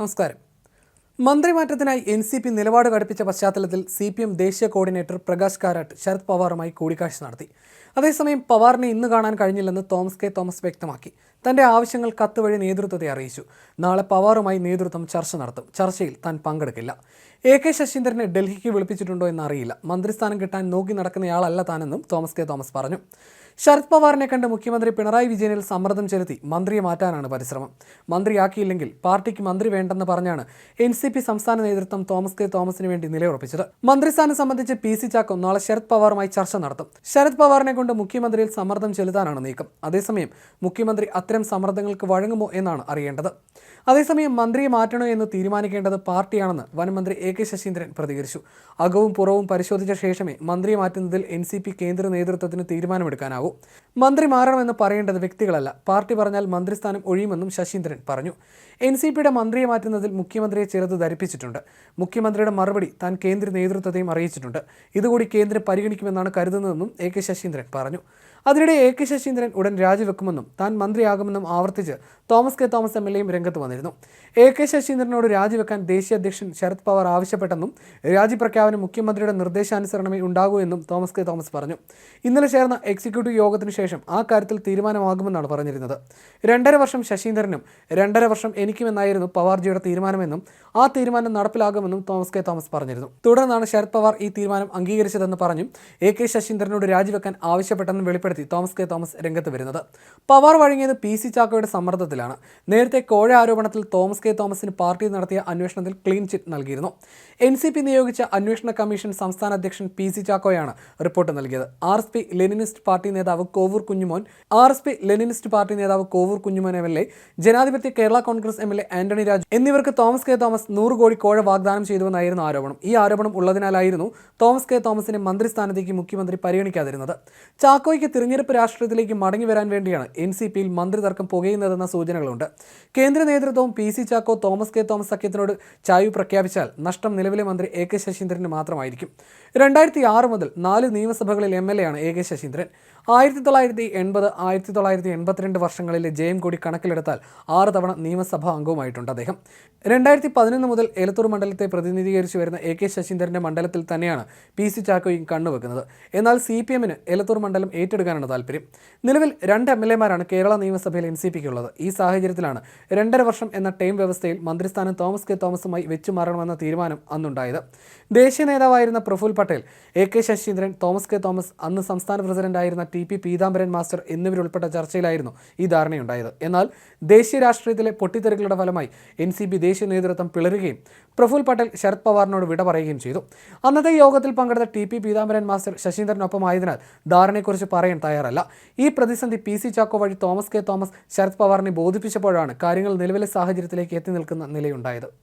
നമസ്കാരം. മന്ത്രിമാറ്റത്തിനായി N C P നിലപാട് കടുപ്പിച്ച പശ്ചാത്തലത്തിൽ സി പി എം ദേശീയ കോർഡിനേറ്റർ പ്രകാശ് കാരാട്ട് ശരത് പവാറുമായി കൂടിക്കാഴ്ച നടത്തി. അതേസമയം പവാറിനെ ഇന്ന് കാണാൻ കഴിഞ്ഞില്ലെന്ന് തോമസ് കെ. തോമസ് വ്യക്തമാക്കി. തന്റെ ആവശ്യങ്ങൾ കത്ത് വഴി നേതൃത്വത്തെ അറിയിച്ചു. നാളെ പവാറുമായി നേതൃത്വം ചർച്ച നടത്തും. ചർച്ചയിൽ താൻ പങ്കെടുക്കില്ല. എ കെ ശശീന്ദ്രനെ ഡൽഹിക്ക് വിളിപ്പിച്ചിട്ടുണ്ടോ എന്നറിയില്ല. മന്ത്രിസ്ഥാനം കിട്ടാൻ നോക്കി നടക്കുന്നയാളല്ല താനെന്നും തോമസ് കെ തോമസ് പറഞ്ഞു. ശരത് പവാറിനെ കണ്ട് മുഖ്യമന്ത്രി പിണറായി വിജയനിൽ സമ്മർദ്ദം ചെലുത്തി മന്ത്രിയെ മാറ്റാനാണ് പരിശ്രമം. മന്ത്രിയാക്കിയില്ലെങ്കിൽ പാർട്ടിക്ക് മന്ത്രി വേണ്ടെന്ന് പറഞ്ഞാണ് എൻ സി പി സംസ്ഥാന നേതൃത്വം തോമസ് കെ തോമസിന് വേണ്ടി നിലയുറപ്പിച്ചത്. മന്ത്രിസ്ഥാനം സംബന്ധിച്ച് പി സി ചാക്കോ നാളെ ശരത് പവാറുമായി ചർച്ച നടത്തും. ശരത് പവാറിനെ കൊണ്ട് മുഖ്യമന്ത്രിയിൽ സമ്മർദ്ദം ചെലുത്താനാണ് നീക്കം. അതേസമയം മുഖ്യമന്ത്രി അത്തരം സമ്മർദ്ദങ്ങൾക്ക് വഴങ്ങുമോ എന്നാണ് അറിയേണ്ടത്. അതേസമയം മന്ത്രിയെ മാറ്റണോ എന്ന് തീരുമാനിക്കേണ്ടത് പാർട്ടിയാണെന്ന് വനമന്ത്രി എ കെ ശശീന്ദ്രൻ പ്രതികരിച്ചു. അകവും പുറവും പരിശോധിച്ച ശേഷമേ മന്ത്രിയെ മാറ്റുന്നതിൽ എൻ സി പി കേന്ദ്ര നേതൃത്വത്തിന് തീരുമാനമെടുക്കാനാവൂ. മന്ത്രി മാറണമെന്ന് പറയേണ്ടത് വ്യക്തികളല്ല. പാർട്ടി പറഞ്ഞാൽ മന്ത്രിസ്ഥാനം ഒഴിയുമെന്നും ശശീന്ദ്രൻ പറഞ്ഞു. എൻ സി പിയുടെ മന്ത്രിയെ മാറ്റുന്നതിൽ മുഖ്യമന്ത്രിയെ ചെറുത് ധരിപ്പിച്ചിട്ടുണ്ട്. മുഖ്യമന്ത്രിയുടെ മറുപടി താൻ കേന്ദ്ര നേതൃത്വത്തെയും അറിയിച്ചിട്ടുണ്ട്. ഇതുകൂടി കേന്ദ്രം പരിഗണിക്കുമെന്നാണ് കരുതുന്നതെന്നും എ കെ ശശീന്ദ്രൻ പറഞ്ഞു. അതിനിടെ എ കെ ശശീന്ദ്രൻ ഉടൻ രാജിവെക്കുമെന്നും താൻ മന്ത്രിയാകുമെന്നും ആവർത്തിച്ച് Thomas K Thomas M L എയും രംഗത്ത് വന്നിരുന്നു. എ കെ ശശീന്ദ്രനോട് രാജിവെക്കാൻ ദേശീയ അധ്യക്ഷൻ ശരത് പവാർ ആവശ്യപ്പെട്ടെന്നും രാജിപ്രഖ്യാപനം മുഖ്യമന്ത്രിയുടെ നിർദ്ദേശാനുസരണമേ ഉണ്ടാകൂ എന്നും തോമസ് കെ തോമസ് പറഞ്ഞു. ഇന്നലെ ചേർന്ന എക്സിക്യൂട്ടീവ് യോഗത്തിന് ശേഷം ആ കാര്യത്തിൽ തീരുമാനമാകുമെന്നാണ് പറഞ്ഞിരുന്നത്. രണ്ടര വർഷം ശശീന്ദ്രനും രണ്ടര വർഷം എനിക്കുമെന്നായിരുന്നു പവാർജിയുടെ തീരുമാനമെന്നും ആ തീരുമാനം നടപ്പിലാകുമെന്നും തോമസ് കെ തോമസ് പറഞ്ഞിരുന്നു. തുടർന്നാണ് ശരത് പവാർ ഈ തീരുമാനം അംഗീകരിച്ചതെന്ന് പറഞ്ഞു എ കെ ശശീന്ദ്രനോട് രാജിവെക്കാൻ ആവശ്യപ്പെട്ടെന്ന് വെളിപ്പെടുത്തി തോമസ് കെ തോമസ് രംഗത്ത് വരുന്നത്. പവാർ വഴങ്ങിയത് പി സി ചാക്കോയുടെ സമ്മർദ്ദത്തിലാണ്. നേരത്തെ കോഴ ആരോപണത്തിൽ തോമസ് കെ തോമസിന് പാർട്ടി നടത്തിയ അന്വേഷണത്തിൽ ക്ലീൻ ചിറ്റ് നൽകിയിരുന്നു. എൻ സി പി നിയോഗിച്ച അന്വേഷണ കമ്മീഷൻ സംസ്ഥാന അധ്യക്ഷൻ പി സി ചാക്കോയാണ് റിപ്പോർട്ട് നൽകിയത്. R S P Leninist party നേതാവ് Kovoor Kunjumon R S P Leninist party നേതാവ് Kovoor Kunjumon M L A Janadhipathya Kerala Congress M L A Antony Raju എന്നിവർക്ക് Thomas K Thomas നൂറ് കോടി കോഴ വാഗ്ദാനം ചെയ്തുവെന്നായിരുന്നു ആരോപണം. ഈ ആരോപണം ഉള്ളതിനാലായിരുന്നു തോമസ് കെ തോമസിനെ മന്ത്രിസ്ഥാനത്തേക്ക് മുഖ്യമന്ത്രി പരിഗണിക്കാതിരുന്നത്. ചാക്കോയ്ക്ക് തിരഞ്ഞെടുപ്പ് രാഷ്ട്രീയത്തിലേക്ക് മടങ്ങി വരാൻ വേണ്ടിയാണ് എൻ സി പിയിൽ മന്ത്രിതർക്കം പുകയുന്നതെന്ന സൂചനകളുണ്ട്. കേന്ദ്ര നേതൃത്വവും P C Chacko Thomas K Thomas സഖ്യത്തിനോട് ചായ്വ് പ്രഖ്യാപിച്ചാൽ നഷ്ടം നിലവിലെ മന്ത്രി എ കെ ശശീന്ദ്രന് മാത്രമായിരിക്കും. രണ്ടായിരത്തി ആറ് മുതൽ നാല് നിയമസഭകളിൽ എം എൽ എ ആണ് എ കെ ശശീന്ദ്രൻ. ആയിരത്തി തൊള്ളായിരത്തി എൺപത് ആയിരത്തി തൊള്ളായിരത്തി എൺപത്തിരണ്ട് വർഷങ്ങളിലെ ജയം കൂടി കണക്കിലെടുത്താൽ ആറ് തവണ നിയമസഭാ അംഗവുമായിട്ടുണ്ട് അദ്ദേഹം. രണ്ടായിരത്തി പതിനൊന്ന് മുതൽ എലത്തൂർ മണ്ഡലത്തെ പ്രതിനിധീകരിച്ചു വരുന്ന എ കെ ശശീന്ദ്രന്റെ മണ്ഡലത്തിൽ തന്നെയാണ് പി സി ചാക്കോയും കണ്ണുവെക്കുന്നത്. എന്നാൽ സി പി എമ്മിന് എലത്തൂർ മണ്ഡലം ഏറ്റെടുക്കാനാണ് താല്പര്യം. നിലവിൽ രണ്ട് എം എൽ എമാരാണ് കേരള നിയമസഭയിൽ എൻ സി പിക്കുള്ളത്. ഈ സാഹചര്യത്തിലാണ് രണ്ടര വർഷം എന്ന ടൈം വ്യവസ്ഥയിൽ മന്ത്രിസ്ഥാനം തോമസ് കെ തോമസുമായി വെച്ചുമാറണമെന്ന തീരുമാനം അന്നുണ്ടായത്. ദേശീയ നേതാവായിരുന്ന Praful Patel A K Saseendran Thomas K Thomas അന്ന് സംസ്ഥാന പ്രസിഡന്റായിരുന്ന ടി പി പീതാംബരൻ മാസ്റ്റർ എന്നിവരുൾപ്പെട്ട ചർച്ചയിലായിരുന്നു ഈ ധാരണയുണ്ടായത്. എന്നാൽ ദേശീയ രാഷ്ട്രീയത്തിലെ പൊട്ടിത്തെറികളുടെ ഫലമായി എൻ സി പി ദേശീയ നേതൃത്വം പിളരുകയും പ്രഫുൽ പട്ടേൽ ശരത് പവാറിനോട് വിട പറയുകയും ചെയ്തു. അന്നത്തെ യോഗത്തിൽ പങ്കെടുത്ത ടി പി പീതാംബരൻ മാസ്റ്റർ ശശീന്ദ്രനൊപ്പമായതിനാൽ ധാരണയെക്കുറിച്ച് പറയാൻ തയ്യാറല്ല. ഈ പ്രതിസന്ധി പി സി ചാക്കോ വഴി തോമസ് കെ തോമസ് ശരത് പവാറിനെ ബോധിപ്പിച്ചപ്പോഴാണ് കാര്യങ്ങൾ നിലവിലെ സാഹചര്യത്തിലേക്ക് എത്തി നിൽക്കുന്ന നിലയുണ്ടായത്.